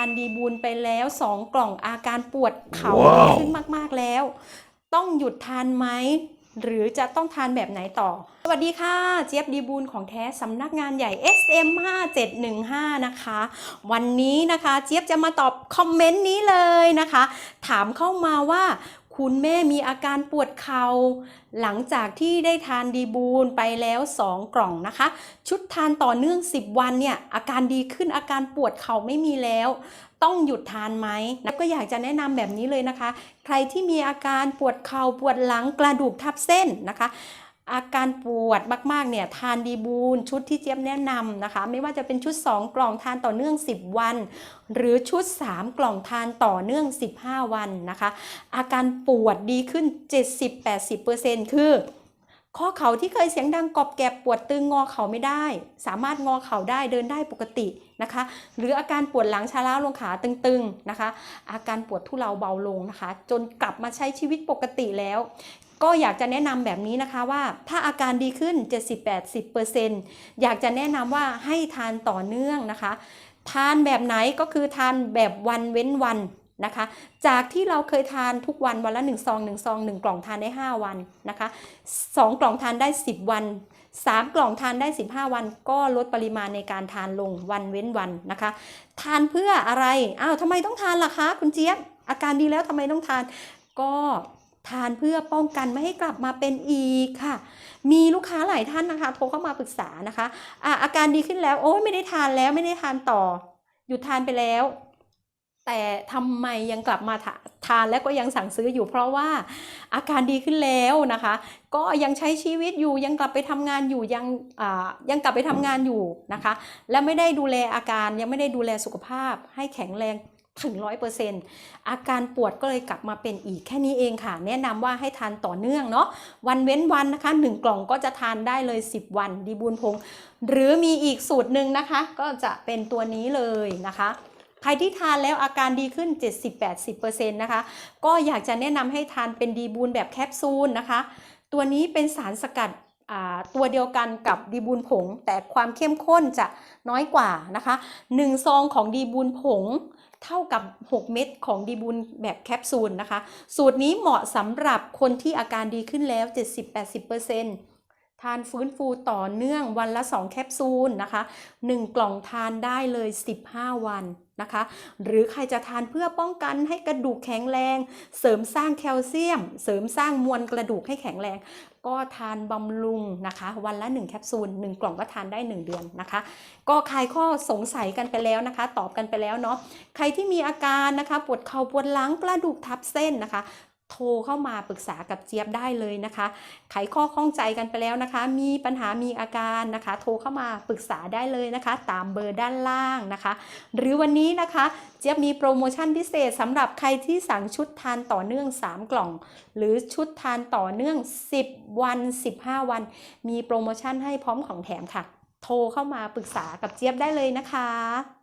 านดีบูลไปแล้ว2กล่องอาการปวดเข่าว้าวดีขึ้นมากๆแล้ว ต้องหยุดทานไหมหรือจะต้องทานแบบไหนต่อ สวัสดีค่ะ เจี๊ยบดีบูลของแท้สำนักงานใหญ่ SM 5715 นะคะ วันนี้นะคะ เจี๊ยบจะมาตอบคอมเมนต์นี้เลยนะคะ ถามเข้ามาว่า คุณแม่มีอาการปวดเข่าหลังจากที่ได้ทานดีบูลไปแล้ว 2 กล่องนะคะ ชุดทานต่อเนื่อง 10 วันเนี่ยอาการดีขึ้นอาการปวดเข่าไม่มีแล้ว ต้องหยุดทานไหมนะก็อยากจะแนะนำแบบนี้เลยนะคะ ใครที่มีอาการปวดเข่าปวดหลังกระดูกทับเส้นนะคะ อาการปวดมากๆเนี่ยทานดีบูลชุดที่เจี๊ยบแนะนำนะคะ ไม่ว่าจะเป็นชุด 2 กล่องทานต่อเนื่อง 10 วัน หรือชุด 3 กล่องทานต่อเนื่อง 15 วันนะคะ อาการปวดดีขึ้น 70-80%คือ ข้อเข่าที่เคยเสียงดังกรอบแกบปวดตึงงอเข่าไม่ได้ สามารถงอเข่าได้เดินได้ปกตินะคะ หรืออาการปวดหลังชาล้าลงขาตึงๆนะคะ อาการปวดทุเลาเบาลงนะคะ จนกลับมาใช้ชีวิตปกติแล้ว ก็อยากจะแนะนำแบบนี้นะคะว่าถ้าอาการดีขึ้น 70-80%อยากจะแนะนำว่าให้ทานต่อเนื่องนะคะ ทานแบบไหนก็คือทานแบบวันเว้นวัน นะคะ จากที่เราเคยทานทุกวันวันละ1ซอง1ซอง1 กล่องทานได้ 5 วันนะคะ 2 กล่องทานได้ 10 วัน 3 กล่องทานได้ 15 วัน ก็ลดปริมาณในการทานลงวันเว้นวันนะคะ ทานเพื่ออะไร อ้าวทำไมต้องทานล่ะคะ คุณเจี๊ยบ อาการดีแล้วทำไมต้องทาน ก็ทานเพื่อป้องกันไม่ให้กลับมาเป็นอีกค่ะ มีลูกค้าหลายท่านนะคะโทรเข้ามาปรึกษานะคะอะอาการดีขึ้นแล้ว โอ้ยไม่ได้ทานแล้วไม่ได้ทานต่อ หยุดทานไปแล้ว แต่ทำไมยังกลับมาทานและก็ยังสั่งซื้ออยู่ เพราะว่าอาการดีขึ้นแล้วนะคะ ก็ยังใช้ชีวิตอยู่ยังกลับไปทำงานอยู่ยังยังกลับไปทำงานอยู่นะคะ และไม่ได้ดูแลอาการยังไม่ได้ดูแลสุขภาพให้แข็งแรงถึงร้อยเปอร์เซ็นต์อาการปวดก็เลยกลับมาเป็นอีกแค่นี้เองค่ะ แนะนำว่าให้ทานต่อเนื่องเนาะวันเว้นวันนะคะหนึ่งกล่องก็จะทานได้เลย 10 วันดีบูนพง หรือมีอีกสูตรหนึ่งนะคะ ก็จะเป็นตัวนี้เลยนะคะ ใครที่ทานแล้วอาการดีขึ้น 70-80%นะคะ ก็อยากจะแนะนำให้ทานเป็นดีบูนแบบแคปซูลนะคะ ตัวนี้เป็นสารสกัดตัวเดียวกันกับดีบูนผง แต่ความเข้มข้นจะน้อยกว่านะคะ1ซองของดีบูนผงเท่ากับ 6 เม็ดของดีบูนแบบแคปซูลนะคะ สูตรนี้เหมาะสำหรับคนที่อาการดีขึ้นแล้ว 70-80% ทานฟื้นฟูต่อเนื่องวันละ 2 แคปซูลนะคะ 1 กล่องทานได้เลย 15 วันนะคะ หรือใครจะทานเพื่อป้องกันให้กระดูกแข็งแรง เสริมสร้างแคลเซียม เสริมสร้างมวลกระดูกให้แข็งแรง ก็ทานบำรุงนะคะ วันละ 1 แคปซูล 1 กล่องก็ทานได้ 1 เดือนนะคะ ก็คลายข้อสงสัยกันไปแล้วนะคะ ตอบกันไปแล้วเนาะ ใครที่มีอาการนะคะปวดเข่าปวดหลังกระดูกทับเส้นนะคะ โทรเข้ามาปรึกษากับเจี๊ยบได้เลยนะคะ ไขข้อข้องใจกันไปแล้วนะคะ มีปัญหามีอาการนะคะ โทรเข้ามาปรึกษาได้เลยนะคะ ตามเบอร์ด้านล่างนะคะ หรือวันนี้นะคะ เจี๊ยบมีโปรโมชั่นพิเศษสำหรับใครที่สั่งชุดทานต่อเนื่อง 3 กล่อง หรือชุดทานต่อเนื่อง 10 วัน 15 วัน มีโปรโมชั่นให้พร้อมของแถมค่ะ โทรเข้ามาปรึกษากับเจี๊ยบได้เลยนะคะ